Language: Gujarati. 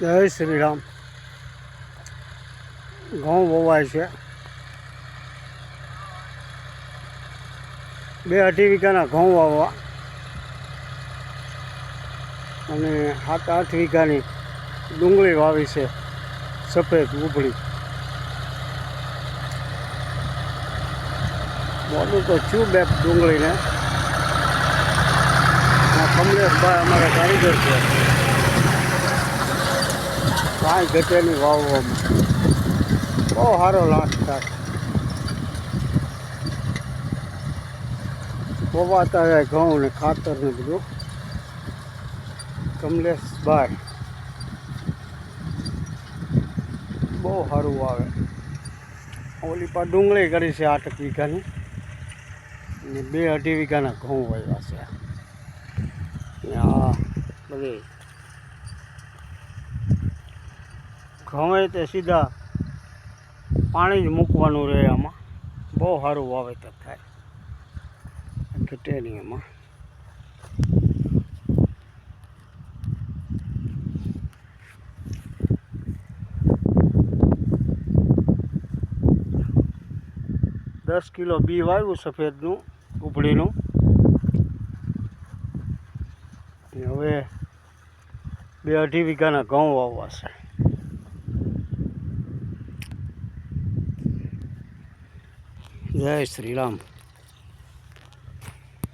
જય શ્રી રામ. ઘઉં વવાય છે. બે અઢી વીઘાના ઘઉં વાવવા. અને સાત આઠ વીઘાની ડુંગળી વાવી છે. સફેદ ઉભળી. મોટું તો છું બે ડુંગળીને. કમલેશભાઈ અમારા કારીગર છે. કાંઈ ઘટે નહીં વાવવામાં. બહુ સારો લાભ થાય. વવાતા જાય ઘઉં ને ખાતર ને બધું. કમલેશભાઈ બહુ સારું આવે ઓલી પર ડુંગળી કરી છે આઠ વીઘાની. ને બે અઢી વીઘાના ઘઉં વાવ્યા છે. હા બધી ઘઉં તે સીધા પાણી જ મૂકવાનું રહે આમાં. બહુ સારું વાવેતર થાય. ઘટે નહીં એમાં. દસ કિલો બી વાવ્યું સફેદનું, ઉપડીનું. હવે બે અઢી વીઘાના ઘઉં વાવવા છે. જય શ્રી રામ.